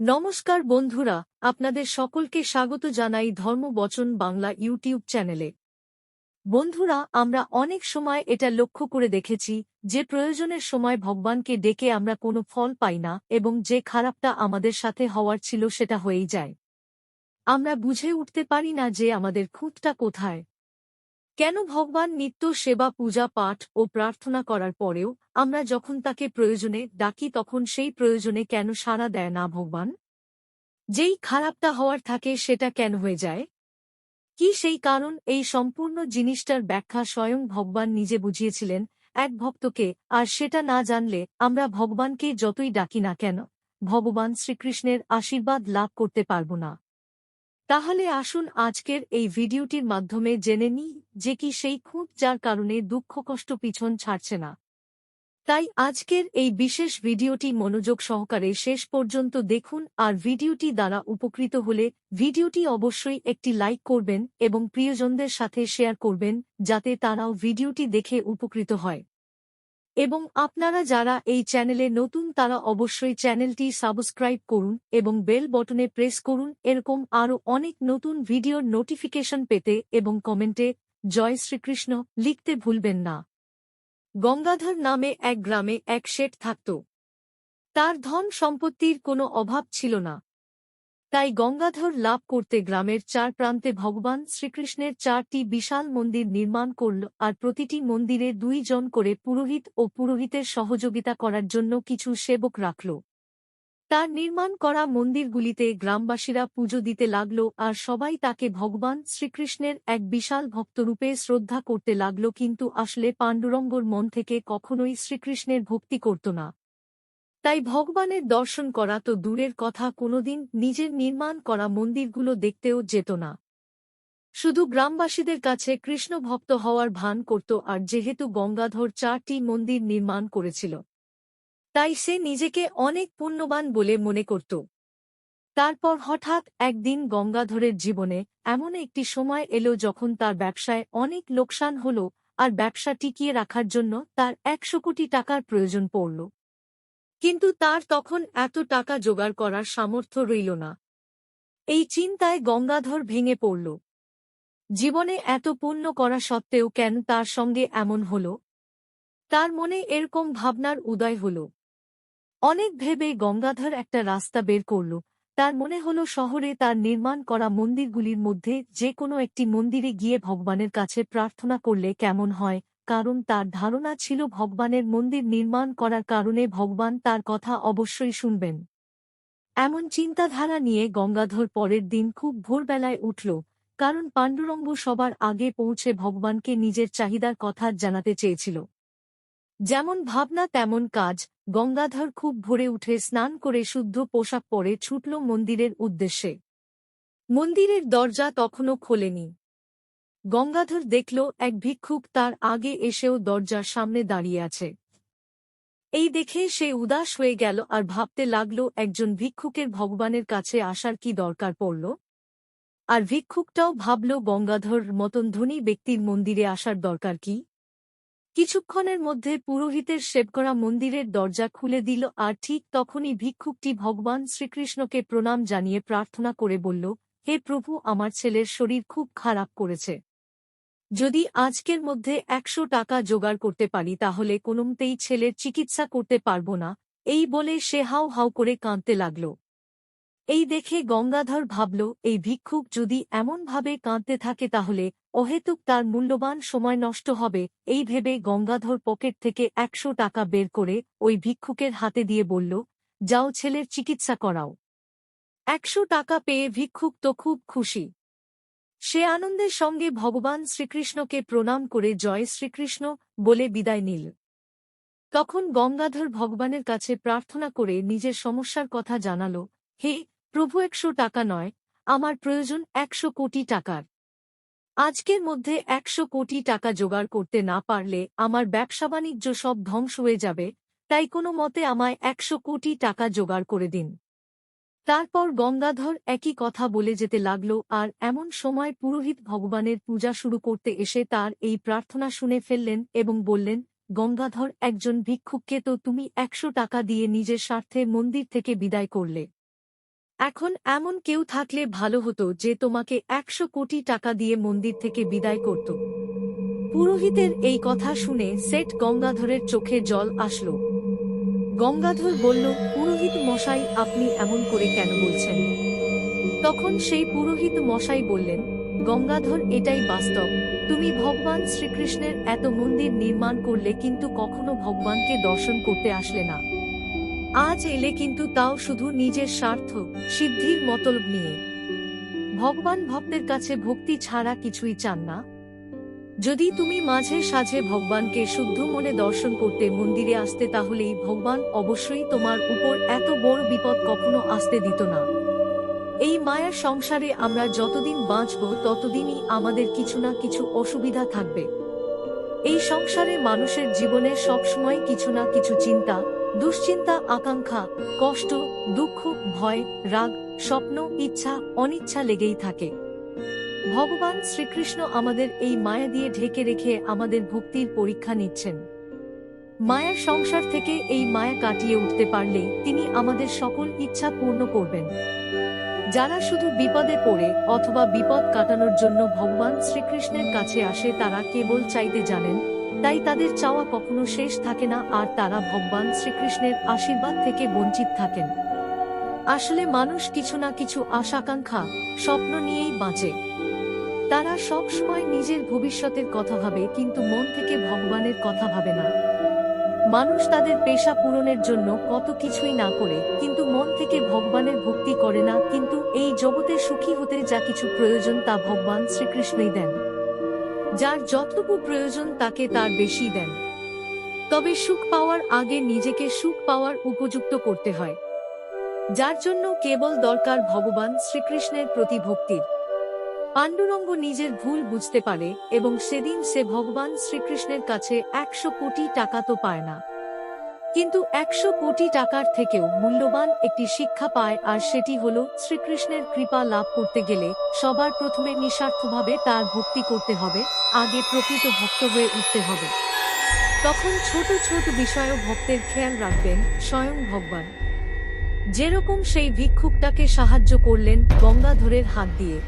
নমস্কার বন্ধুরা, আপনাদের সকলকে স্বাগত জানাই ধর্মবচন বাংলা ইউটিউব চ্যানেলে। বন্ধুরা, আমরা অনেক সময় এটা লক্ষ্য করে দেখেছি যে প্রয়োজনের সময় ভগবানকে ডেকে আমরা কোনো ফল পাই না এবং যে খারাপটা আমাদের সাথে হওয়ার ছিল সেটা হয়েই যায়। আমরা বুঝে উঠতে পারি না যে আমাদের খুঁতটা কোথায়। কেন ভগবান নিত্য সেবা, পূজা, পাঠ ও প্রার্থনা করার পরেও আমরা যখন তাকে প্রয়োজনে ডাকি তখন সেই প্রয়োজনে কেন সাড়া দেয় না ভগবান? যেই খারাপটা হওয়ার থাকে সেটা কেন হয়ে যায়? কি সেই কারণ? এই সম্পূর্ণ জিনিসটার ব্যাখ্যা স্বয়ং ভগবান নিজে বুঝিয়েছিলেন, এক ভক্তকে, আর সেটা না জানলে আমরা ভগবানকে যতই ডাকি না কেন, ভগবান শ্রীকৃষ্ণের আশীর্বাদ লাভ করতে পারব না। তাহলে আসুন আজকের এই ভিডিওটির মাধ্যমে জেনে নিই যে কি সেই খুঁত যার কারণে দুঃখ কষ্ট পিছন ছাড়ছে না। তাই আজকের এই বিশেষ ভিডিওটি মনোযোগ সহকারে শেষ পর্যন্ত দেখুন আর ভিডিওটি দ্বারা উপকৃত হলে ভিডিওটি অবশ্যই একটি লাইক করবেন এবং প্রিয়জনদের সাথে শেয়ার করবেন যাতে তারাও ভিডিওটি দেখে উপকৃত হয়। এবং আপনারা যারা এই চ্যানেলে নতুন তারা অবশ্যই চ্যানেলটি সাবস্ক্রাইব করুন এবং বেল বটনে প্রেস করুন। এরকম আরও অনেক নতুন ভিডিওর নোটিফিকেশন পেতে এবং কমেন্টে জয় শ্রীকৃষ্ণ লিখতে ভুলবেন না। গঙ্গাধর নামে এক গ্রামে এক শেঠ থাকত। তার ধন সম্পত্তির কোনো অভাব ছিল না। তাই গঙ্গাধর লাভ করতে গ্রামের চার প্রান্তে ভগবান শ্রীকৃষ্ণের চারটি বিশাল মন্দির নির্মাণ করল আর প্রতিটি মন্দিরে দুইজন করে পুরোহিত ও পুরোহিতের সহযোগিতা করার জন্য কিছু সেবক রাখল। তার নির্মাণ করা মন্দিরগুলিতে গ্রামবাসীরা পুজো দিতে লাগল আর সবাই তাকে ভগবান শ্রীকৃষ্ণের এক বিশাল ভক্তরূপে শ্রদ্ধা করতে লাগল কিন্তু আসলে পাণ্ডুরঙ্গর মন থেকে কখনোই শ্রীকৃষ্ণের ভক্তি করত না। তাই ভগবানের দর্শন করা তো দূরের কথা, কোনোদিন নিজের নির্মাণ করা মন্দিরগুলো দেখতেও যেত না। শুধু গ্রামবাসীদের কাছে কৃষ্ণ ভক্ত হওয়ার ভান করত আর যেহেতু গঙ্গাধর চারটি মন্দির নির্মাণ করেছিল, তাই সে নিজেকে অনেক পুণ্যবান বলে মনে করত। তারপর হঠাৎ একদিন গঙ্গাধরের জীবনে এমন একটি সময় এলো যখন তার ব্যবসায় অনেক লোকসান হল আর ব্যবসা টিকিয়ে রাখার জন্য তার একশো কোটি টাকার প্রয়োজন পড়ল। কিন্তু তার তখন এত টাকা জোগাড় করার সামর্থ্য রইল না। এই চিন্তায় গঙ্গাধর ভেঙে পড়ল। জীবনে এত পুণ্য করা সত্ত্বেও কেন তার সঙ্গে এমন হল? তার মনে এরকম ভাবনার উদয় হল। অনেক ভেবে গঙ্গাধর একটা রাস্তা বের করল। তার মনে হল শহরে তার নির্মাণ করা মন্দিরগুলির মধ্যে যে কোনো একটি মন্দিরে গিয়ে ভগবানের কাছে প্রার্থনা করলে কেমন হয় কারণ তার ধারণা ছিল ভগবানের মন্দির নির্মাণ করার কারণে ভগবান তার কথা অবশ্যই শুনবেন। এমন চিন্তাধারা নিয়ে গঙ্গাধর পরের দিন খুব ভোরবেলায় উঠল, কারণ পাণ্ডুরঙ্গ সবার আগে পৌঁছে ভগবানকে নিজের চাহিদার কথা জানাতে চেয়েছিল। যেমন ভাবনা তেমন কাজ, গঙ্গাধর খুব ভোরে উঠে স্নান করে শুদ্ধ পোশাক পরে ছুটল মন্দিরের উদ্দেশ্যে। মন্দিরের দরজা তখনও খোলেনি। গঙ্গাধর দেখল, এক ভিক্ষুক তার আগে এসেও দরজার সামনে দাঁড়িয়ে আছে। এই দেখে সে উদাস হয়ে গেল আর ভাবতে লাগল, একজন ভিক্ষুকের ভগবানের কাছে আসার কি দরকার পড়ল? আর ভিক্ষুকটাও ভাবল, গঙ্গাধর মতন ধনী ব্যক্তির মন্দিরে আসার দরকার কি? কিছুক্ষণের মধ্যে পুরোহিতের সেব করা মন্দিরের দরজা খুলে দিল আর ঠিক তখনই ভিক্ষুকটি ভগবান শ্রীকৃষ্ণকে প্রণাম জানিয়ে প্রার্থনা করে বলল, হে প্রভু, আমার ছেলের শরীর খুব খারাপ করেছে। যদি আজকের মধ্যে একশো টাকা জোগাড় করতে পারি, তাহলে কোনোমতেই ছেলের চিকিৎসা করতে পারব না। এই বলে সে হাও হাও করে কাঁদতে লাগল। এই দেখে গঙ্গাধর ভাবল, এই ভিক্ষুক যদি এমনভাবে কাঁদতে থাকে তাহলে অহেতুক তার মূল্যবান সময় নষ্ট হবে। এই ভেবে গঙ্গাধর পকেট থেকে একশো টাকা বের করে ওই ভিক্ষুকের হাতে দিয়ে বলল, যাও ছেলের চিকিৎসা করাও। একশো টাকা পেয়ে ভিক্ষুক তো খুব খুশি। সে আনন্দের সঙ্গে ভগবান শ্রীকৃষ্ণকে প্রণাম করে জয় শ্রীকৃষ্ণ বলে বিদায় নিল। তখন গঙ্গাধর ভগবানের কাছে প্রার্থনা করে নিজের সমস্যার কথা জানাল, হে প্রভু, একশো টাকা নয়, আমার প্রয়োজন একশো কোটি টাকার। আজকের মধ্যে একশো কোটি টাকা জোগাড় করতে না পারলে আমার ব্যবসা বাণিজ্য সব ধ্বংস হয়ে যাবে, তাই কোনো মতে আমায় একশো কোটি টাকা জোগাড় করে দিন। তারপর গঙ্গাধর একই কথা বলে যেতে লাগল, আর এমন সময় পুরোহিত ভগবানের পূজা শুরু করতে এসে তার এই প্রার্থনা শুনে ফেললেন এবং বললেন, গঙ্গাধর একজন ভিক্ষুককে তো তুমি একশো টাকা দিয়ে নিজের স্বার্থে মন্দির থেকে বিদায় করলে। এখন এমন কেউ থাকলে ভালো হতো যে তোমাকে একশো কোটি টাকা দিয়ে মন্দির থেকে বিদায় করত পুরোহিতের এই কথা শুনে সেট গঙ্গাধরের চোখে জল আসলো। গঙ্গাধর বলল পুরোহিত মশাই, আপনি এমন করে কেন বলছেন? তখন সেই পুরোহিত মশাই বললেন, গঙ্গাধর, এটাই বাস্তব। তুমি ভগবান শ্রীকৃষ্ণের এত মন্দির নির্মাণ করলে কিন্তু কখনো ভগবানকে দর্শন করতে আসলে না। আজ এলে কিন্তু তাও শুধু নিজের স্বার্থ, সিদ্ধির মতলব নিয়ে। ভগবান ভক্তের কাছে ভক্তি ছাড়া কিছুই চান না। যদি তুমি মাঝে সাঝে ভগবানকে শুদ্ধ মনে দর্শন করতে মন্দিরে আসতে, তাহলেই ভগবান অবশ্যই তোমার উপর এত বড় বিপদ কখনো আসতে দিত না। এই মায়ার সংসারে আমরা যতদিন বাঁচব, ততদিনই আমাদের কিছু না কিছু অসুবিধা থাকবে। এই সংসারে মানুষের জীবনে সবসময় কিছু না কিছু চিন্তা, দুশ্চিন্তা, আকাঙ্ক্ষা, কষ্ট, দুঃখ, ভয়, রাগ, স্বপ্ন, ইচ্ছা, অনিচ্ছা লেগেই থাকে। ভগবান শ্রীকৃষ্ণ আমাদের এই মায়া দিয়ে ঢেকে রেখে আমাদের ভক্তির পরীক্ষা নিচ্ছেন। মায়ার সংসার থেকে এই মায়া কাটিয়ে উঠতে পারলেই তিনি আমাদের সকল ইচ্ছা পূর্ণ করবেন। যারা শুধু বিপদে পড়ে অথবা বিপদ কাটানোর জন্য ভগবান শ্রীকৃষ্ণের কাছে আসে তারা কেবল চাইতে জানেন, তাই তাদের চাওয়া কখনো শেষ থাকে না আর তারা ভগবান শ্রীকৃষ্ণের আশীর্বাদ থেকে বঞ্চিত থাকেন। আসলে মানুষ কিছু না কিছু আশাকাঙ্ক্ষা, স্বপ্ন নিয়েই বাঁচে। তারা সব সময় নিজের ভবিষ্যতের কথা ভাবে, কিন্তু মন থেকে ভগবানের কথা ভাবে না। মানুষ তাদের পেশা পূরণের জন্য কত কিছুই না করে, কিন্তু মন থেকে ভগবানের ভক্তি করে না, কিন্তু এই জগতে সুখী হতে যা কিছু প্রয়োজন তা ভগবান শ্রীকৃষ্ণই দেন। যার যতটুকু প্রয়োজন তাকে তার বেশি দেন। তবে সুখ পাওয়ার আগে নিজেকে সুখ পাওয়ার উপযুক্ত করতে হয়। যার জন্য কেবল দরকার ভগবান শ্রীকৃষ্ণের প্রতি ভক্তির। পাণ্ডুরঙ্গ নিজের ভুল বুঝতে পারে এবং সেদিন সে ভগবান শ্রীকৃষ্ণের কাছে একশো কোটি টাকা তো পায় না। কিন্তু একশো কোটি টাকার থেকেও মূল্যবান একটি শিক্ষা পায় আর সেটি হল শ্রীকৃষ্ণের কৃপা লাভ করতে গেলে সবার প্রথমে নিঃস্বার্থভাবে তার ভক্তি করতে হবে, আগে প্রকৃত ভক্ত হয়ে উঠতে হবে। তখন ছোট ছোট বিষয়ও ভক্তের খেয়াল রাখবেন স্বয়ং ভগবান। যেরকম সেই ভিক্ষুকটাকে সাহায্য করলেন গঙ্গাধরের হাত দিয়ে।